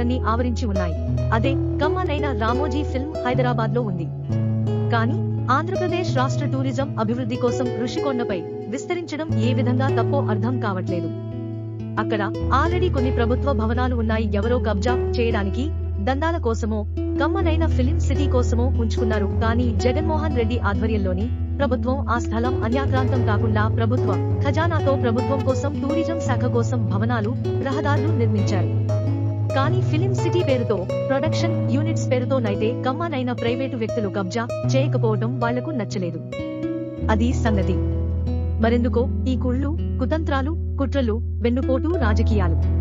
పార్కులన్నీ ఆవరించి ఉన్నాయి. అదే కమ్మనైన రామోజీ ఫిల్మ్ హైదరాబాద్లో ఉంది. కానీ ఆంధ్రప్రదేశ్ రాష్ట్ర టూరిజం అభివృద్ధి కోసం ఋషికొండపై విస్తరించడం ఏ విధంగా తప్పో అర్థం కావట్లేదు. అక్కడ ఆల్రెడీ కొన్ని ప్రభుత్వ భవనాలు ఉన్నాయి. ఎవరో కబ్జా చేయడానికి దందాల కోసమో కమ్మనైన ఫిలిం సిటీ కోసమో ఉంచుకున్నారు. కానీ జగన్మోహన్ రెడ్డి ఆధ్వర్యంలోని ప్రభుత్వం ఆ స్థలం అన్యాక్రాంతం కాకుండా ప్రభుత్వ ఖజానాతో ప్రభుత్వం కోసం టూరిజం శాఖ కోసం భవనాలు రహదారులు నిర్మించారు. కానీ ఫిలిం సిటీ పేరుతో ప్రొడక్షన్ యూనిట్స్ పేరుతోనైతే కమ్మానైన ప్రైవేటు వ్యక్తులు కబ్జా చేయకపోవడం వాళ్ళకు నచ్చలేదు. అది సంగతి. మరెందుకో ఈ కుళ్ళు కుతంత్రాలు కుట్రలు వెన్నుపోటు రాజకీయాలు.